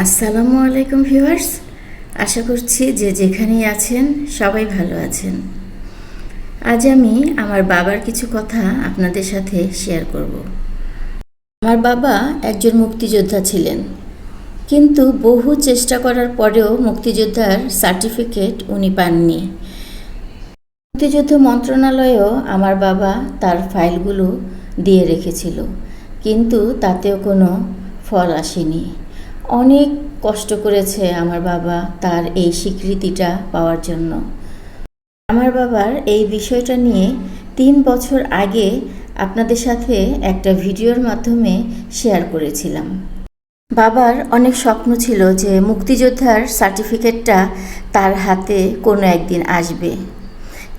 আসসালামু আলাইকুম ভিউয়ার্স। আশা করছি যে যেখানেই আছেন সবাই ভালো আছেন। আজ আমি আমার বাবার কিছু কথা আপনাদের সাথে শেয়ার করব। আমার বাবা একজন মুক্তিযোদ্ধা ছিলেন, কিন্তু বহু চেষ্টা করার পরেও মুক্তিযোদ্ধার সার্টিফিকেট উনি পাননি। মুক্তিযুদ্ধ মন্ত্রণালয়েও আমার বাবা তার ফাইলগুলো দিয়ে রেখেছিল, কিন্তু তাতেও কোনো ফল আসেনি। অনেক কষ্ট করেছে আমার বাবা তার এই স্বীকৃতিটা পাওয়ার জন্য। আমার বাবার এই বিষয়টা নিয়ে তিন বছর আগে আপনাদের সাথে একটা ভিডিওর মাধ্যমে শেয়ার করেছিলাম। বাবার অনেক স্বপ্ন ছিল যে মুক্তিযোদ্ধার সার্টিফিকেটটা তার হাতে কোনো একদিন আসবে।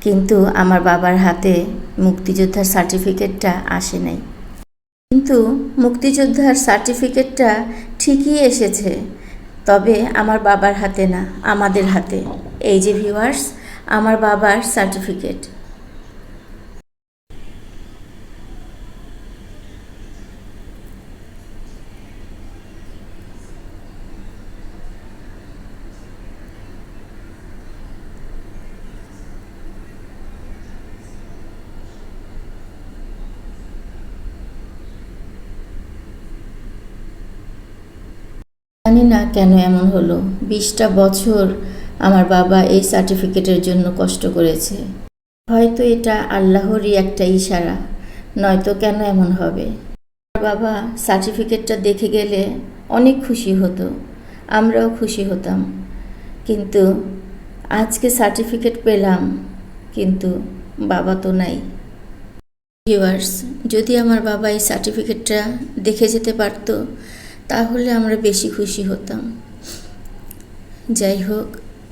কিন্তু আমার বাবার হাতে মুক্তিযোদ্ধার সার্টিফিকেটটা আসে নাই। কিন্তু মুক্তিযোদ্ধার সার্টিফিকেটটা ঠিকই এসেছে। তবে আমার বাবার হাতে না, আমাদের হাতে। এই যে ভিউয়ার্স আমার বাবার সার্টিফিকেট জানি না কেন এমন হলো। বিশটা বছর আমার বাবা এই সার্টিফিকেটের জন্য কষ্ট করেছে। হয়তো এটা আল্লাহরই একটা ইশারা, নয়তো কেন এমন হবে? আমার বাবা সার্টিফিকেটটা দেখে গেলে অনেক খুশি হতো, আমরাও খুশি হতাম। কিন্তু আজকে সার্টিফিকেট পেলাম, কিন্তু বাবা তো নাই। ভিউয়ার্স, যদি আমার বাবা এই সার্টিফিকেটটা দেখে যেতে পারতো তাহলে আমরা বেশি খুশি হতাম। যাই হোক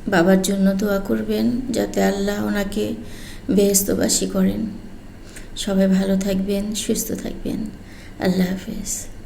বাবার জন্য দোয়া করবেন যাতে আল্লাহ ওনাকে বেহস্তবাসী করেন। সবাই ভালো থাকবেন, সুস্থ থাকবেন। আল্লাহ হাফেজ।